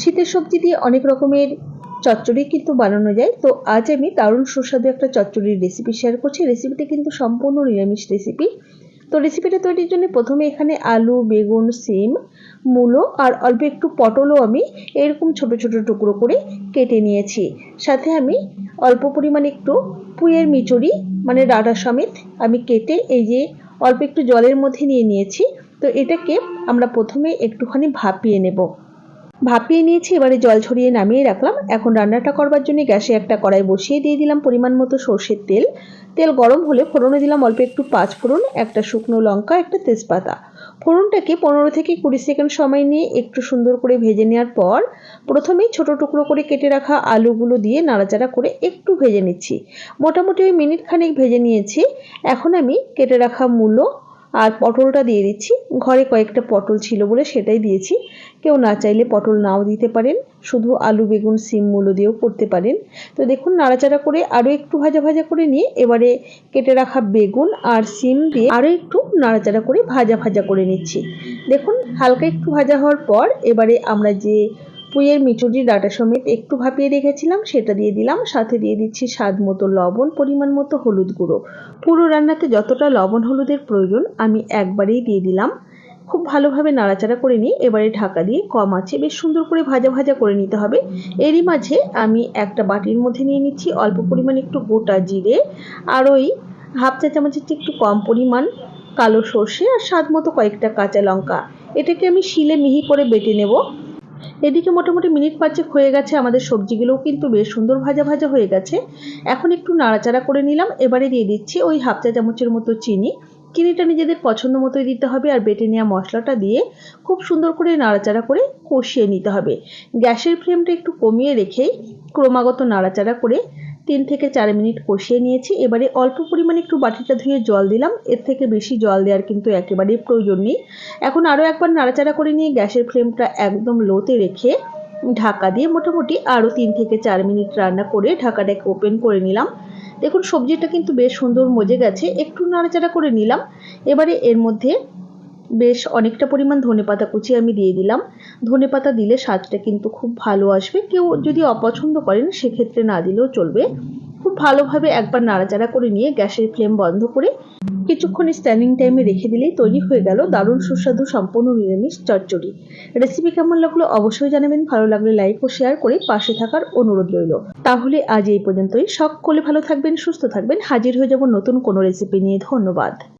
শীতের সবজি দিয়ে অনেক রকমের চচ্চড়ি কিন্তু বানানো যায়। তো আজ আমি দারুণ সুস্বাদু একটা চচ্চড়ির রেসিপি শেয়ার করছি। রেসিপিটা কিন্তু সম্পূর্ণ নিরামিষ রেসিপি তো রেসিপিটা তৈরির জন্য প্রথমে এখানে আলু, বেগুন, সিম, মূলো আর অল্প একটু পটলও আমি এরকম ছোট ছোট টুকরো করে কেটে নিয়েছি। সাথে আমি অল্প পরিমাণে একটু পুঁয়ের মিচুরি মানে ডাটা সমেত আমি কেটে এই যে অল্প একটু জলের মধ্যে নিয়ে নিয়েছি। তো এটাকে আমরা প্রথমে একটুখানি ভাপিয়ে নেব। ভাপিয়ে নিয়েছি, এবারে জল ছড়িয়ে নামিয়ে রাখলাম। এখন রান্নাটা করবার জন্য গ্যাসে একটা কড়াই বসিয়ে দিয়ে দিলাম পরিমাণ মতো সর্ষের তেল। তেল গরম হলে ফোড়নে দিলাম অল্প একটু পাঁচ ফোড়ন, একটা শুকনো লঙ্কা, একটা তেজপাতা। ফোড়নটাকে পনেরো থেকে কুড়ি সেকেন্ড সময় নিয়ে একটু সুন্দর করে ভেজে নেওয়ার পর প্রথমেই ছোট টুকরো করে কেটে রাখা আলুগুলো দিয়ে নাড়াচাড়া করে একটু ভেজে নিচ্ছি। মোটামুটি ওই মিনিট খানেক ভেজে নিয়েছি। এখন আমি কেটে রাখা মূলো আর পটলটা দিয়ে দিচ্ছি। ঘরে কয়েকটা পটল ছিল বলে সেটাই দিয়েছি। কেউ না চাইলে পটল নাও দিতে পারেন। শুধু আলু, বেগুন, সিম, মূলো দিয়েও করতে পারেন। তো দেখুন, নাড়াচাড়া করে আরও একটু ভাজা ভাজা করে নিয়ে এবারে কেটে রাখা বেগুন আর সিম দিয়ে আরও একটু নাড়াচাড়া করে ভাজা ভাজা করে নিচ্ছি। দেখুন, হালকা একটু ভাজা হওয়ার পর এবারে আমরা যে পুঁয়ের মিচুরির ডাটা সমেত একটু ভাপিয়ে রেখেছিলাম, সেটা দিয়ে দিলাম। সাথে দিয়ে দিচ্ছি স্বাদ মতো লবণ, পরিমাণ মতো হলুদ গুঁড়ো। পুরো রান্নাতে যতটা লবণ হলুদের প্রয়োজন, আমি একবারেই দিয়ে দিলাম। খুব ভালোভাবে নাড়াচাড়া করে নিয়ে এবারে ঢাকা দিয়ে কম আছে, বেশ সুন্দর করে ভাজা ভাজা করে নিতে হবে। এরই মাঝে আমি একটা বাটির মধ্যে নিয়ে নিচ্ছি অল্প পরিমাণ একটু গোটা জিরে, আর ওই হাফ চা চামচের একটু কম পরিমাণ কালো সর্ষে আর স্বাদ মতো কয়েকটা কাঁচা লঙ্কা। এটাকে আমি শিলে মিহি করে বেটে নেব। এদিকে মোটামুটি মিনিট পাঁচেক হয়ে গেছে, আমাদের সবজিগুলোও কিন্তু বেশ সুন্দর ভাজা ভাজা হয়ে গেছে। এখন একটু নাড়াচাড়া করে নিলাম, এবারে দিয়ে দিচ্ছি ওই হাফ চা চামচের মতো চিনি। চিনিটা নিজেদের পছন্দ মতোই দিতে হবে আর বেটে নেওয়া মশলাটা দিয়ে খুব সুন্দর করে নাড়াচাড়া করে কষিয়ে নিতে হবে। গ্যাসের ফ্লেমটা একটু কমিয়ে রেখেই ক্রমাগত নাড়াচাড়া করে তিন থেকে চার মিনিট কষিয়ে নিয়েছি। এবারে অল্প পরিমাণে একটু বাটিটা ধুয়ে জল দিলাম। এর থেকে বেশি জল দেওয়ার কিন্তু একেবারেই প্রয়োজন নেই। এখন আরও একবার নাড়াচাড়া করে নিয়ে গ্যাসের ফ্লেমটা একদম লোতে রেখে ঢাকা দিয়ে মোটামুটি আরও তিন থেকে চার মিনিট রান্না করে ঢাকাটাকে ওপেন করে নিলাম। দেখুন, সবজিটা কিন্তু বেশ সুন্দর মজে গেছে। একটু নাড়াচাড়া করে নিলাম। এবারে এর মধ্যে বেশ অনেকটা পরিমাণ ধনে পাতা কুচি আমি দিয়ে দিলাম। ধনে পাতা দিলে স্বাদটা কিন্তু খুব ভালো আসবে। কেউ যদি অপছন্দ করেন, সেক্ষেত্রে না দিলেও চলবে। খুব ভালোভাবে একবার নাড়াচাড়া করে নিয়ে গ্যাসের ফ্লেম বন্ধ করে কিছুক্ষণ স্ট্যান্ডিং টাইমে রেখে দিলেই তৈরি হয়ে গেল দারুণ সুস্বাদু সম্পূর্ণ নিরামিষ চচ্চড়ি। রেসিপি কেমন লাগল অবশ্যই জানাবেন। ভালো লাগলে লাইক ও শেয়ার করে পাশে থাকার অনুরোধ রইল। তাহলে আজ এই পর্যন্তই। সকলে ভালো থাকবেন, সুস্থ থাকবেন। হাজির হয়ে যাব নতুন কোনো রেসিপি নিয়ে। ধন্যবাদ।